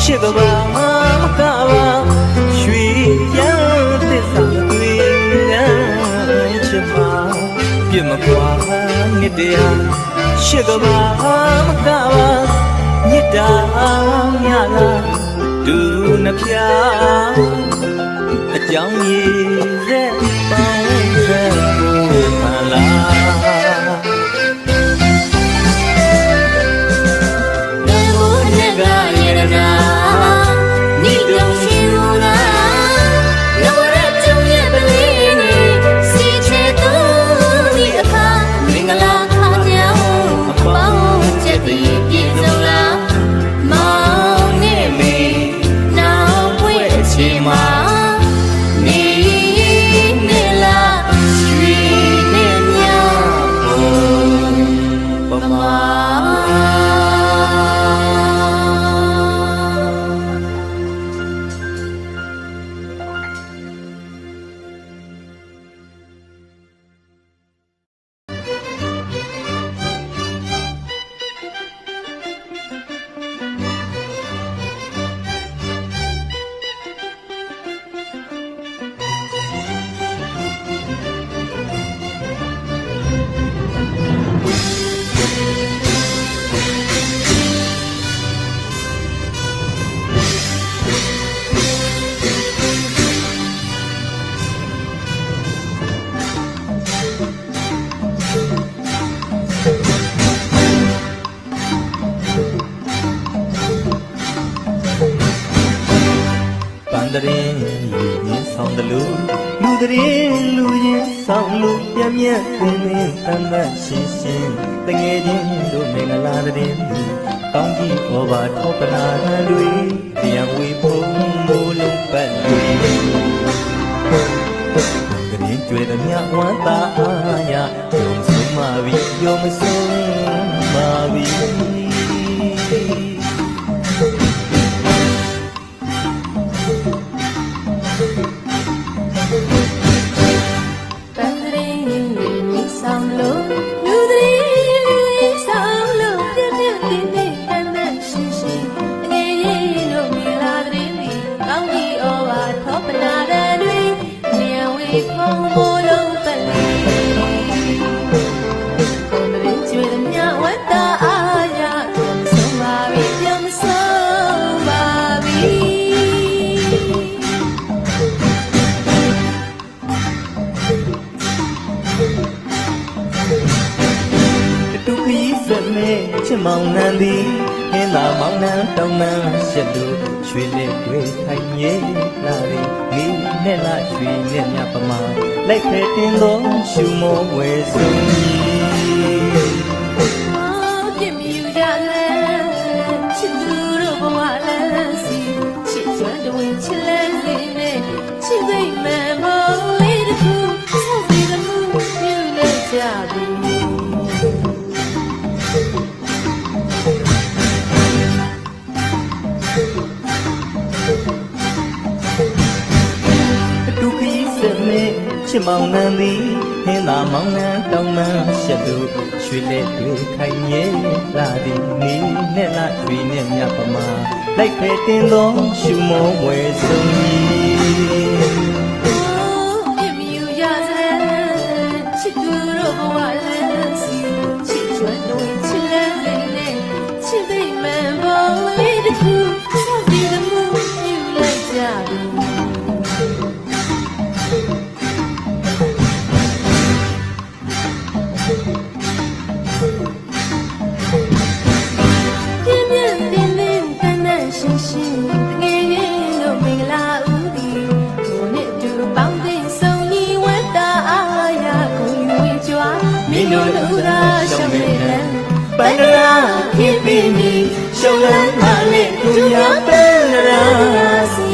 င်မကွာနှစ်တရားရှစ်ကဘာမကပါရွှေရန်သစ္စာတွေရန်ချစ်ပါပြင်မကွာနှစ်တရားရှစ်ကဘာမကပါမြစ်တာမြလားဒူနှပြအကြောင်းရည်သ နိတုံ ရှင်းရှင်းတငယ်ချင်းတို့မင်္ဂလာတရင်ကောင်းကြီးဟောပါထောပနာတွေတရားဝေဖုံမိုးလုံးပတ်တွေတရင်ကျွေတဲ့မြဝမ်းသာအားရယုံဆုံးမပြီယုံမဆုံးမပြီပ စမဲချစ်မောင်နှံသည်ဟင်းသာမောင်နှံတောင်းနှံရှက်သူရွှေလက်တွေထိုင်ရဲလာရီမိနဲ့လာရွှေနဲ့မြပမာလိုက်ဖဲတင်သောရှူမောဝဲဆုံး မောင်နှံသည်ဟင်းသာမောင်နှံတောင်းနှံရှက်သူရွှေလက်တွေထိုင်ရဲလာသည်မိနဲ့လာရွှေနဲ့မြပမာလိုက်ဖဲတင်သောရှူမောဝဲဆုံးပြ မင်းတို့လူသာရှောင်းနေတယ်ပန္ဒရာဖြစ်ပြီးပြီရှုံးလန်းပါလေသူများပန္ဒရာစီ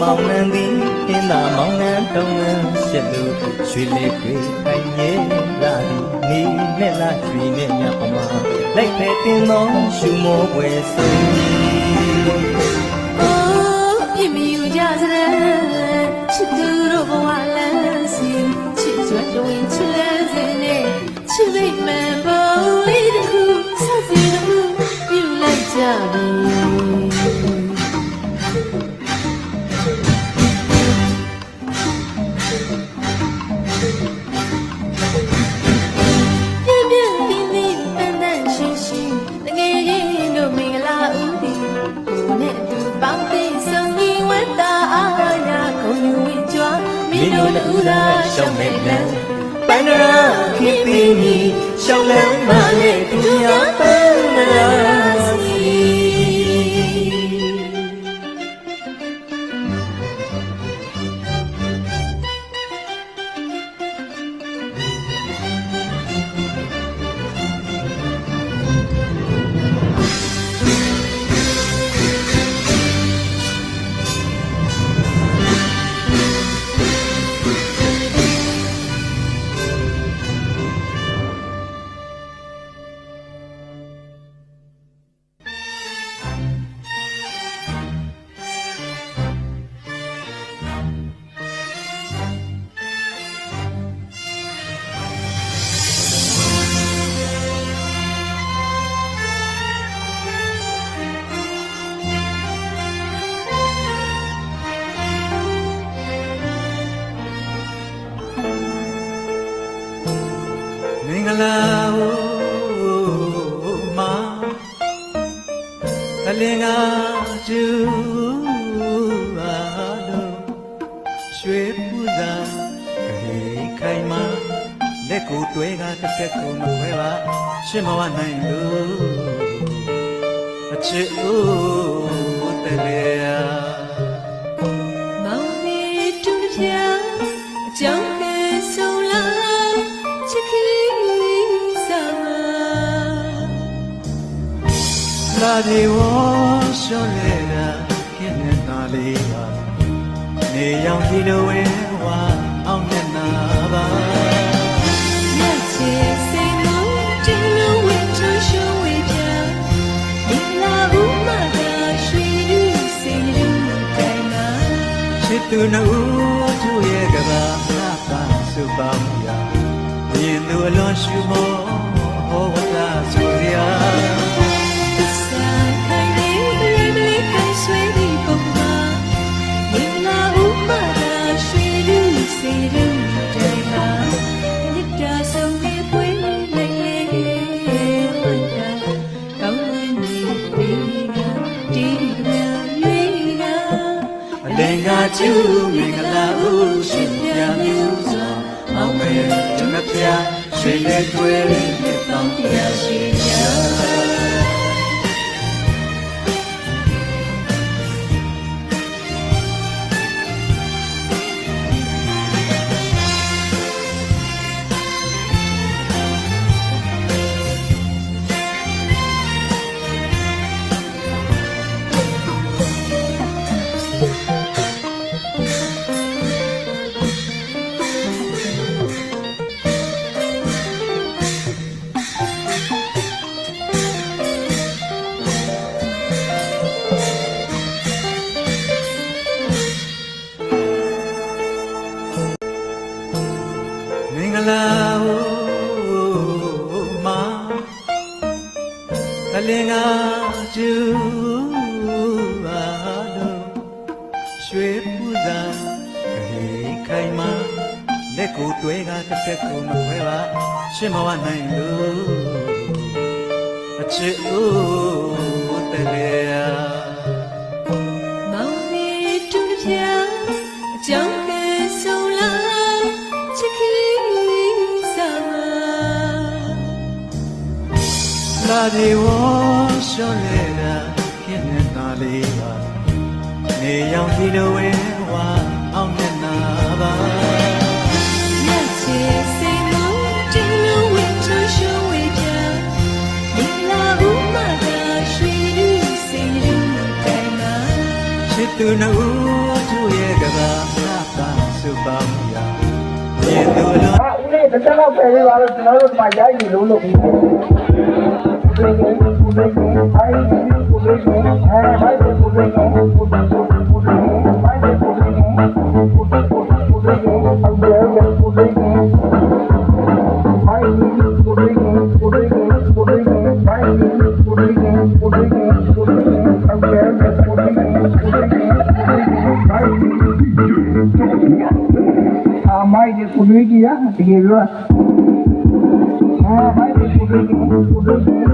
မောင်နှံသည်အင်းသာမောင်နှံတောင်းနှံရှစ်လူရွှေလေးတွေခိုင်ရဲ့လာသည်နေနဲ့လာရွှေနဲ့ညအမလိုက်ဖဲတင်သောရှူမောပွဲစီအိုးပြမယူကြစတဲ့ချစ်သူတို့ဘဝလမ်းစီချစ်ကြွတွင်ချစ်လန်းစင်နဲ့ချစ်မိတ်မှန်ပေါ်လေး င်းလန်းမနဲ့ဒုညာ လာဟိုမာအလင်္ကာကျူအားလုံးရွှေပူဇာခေခိုင်မာလက်ကိုတွဲကတစ်ဖက်ကိုမခွဲပါရှင်းမဝနိုင်လို့အချစ်ဦးတလေယာမောင်လေးတူတစ်ပြားအကြောင်း လာဒီဝရှောလေတာခင်းနေတာလေးပါနေရောင်ဒီလိုဝဲဝါအောင်မျက်နာပါလက်ချေစိတ်လုံးတင်းလုံးဝင်းချရှုံးဝေးပြဒီလာဦးမသာရွှေလူစိတ်လူတိုင်းမှာချစ်သူနှုတ်သူရဲ့ကဘာနာပါစုပါမူရာမြင်သူအလွန်ရှူမောဟောဝတာဆိုရာ အလင်္ကာကျူမင်္ဂလာဥရှင်ပြမျိုးစွာအောင်မဲတမပြရွှေလက်တွေနဲ့တောင်းပြရှိရာ အလင်္ကာကျူအားလုံးရွှေပူဇာခေခိုင်မာလက်ကိုတွဲကတစ်ဖက်ကိုမခွဲပါရှင်းမဝနိုင်လို့အချစ်ဦးတလေယာ လာဒီဝေါ်ရှော့လေတာခင်းနေတာလေးပါနေရောင်ဒီလိုဝဲဝါအောင်နေတာပါရဲ့ချေစိတ်မောင်းဒီလိုဝဲချောရှော့ဝဲပြဒီလာဦးမတာရွှေလူစိတ်လူတိုင်နာချစ်သူနှုတ်သူရဲ့ကဘာနာပါစုပါမူရာရေတို့လို့ဒီနေ့တစ်ချက်တော့ပြေးပါတော့ကျွန်တော်တို့ဒီမှာရိုက်နေလို့လို့ Amaydı kuduydu ya, biliyor. Ha, amaydı kuduydu, kuduydu.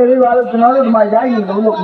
အဲ့ဒီပါလို့ကျွန်တော်တို့ဒီမှာရိုက်နေလို့လို့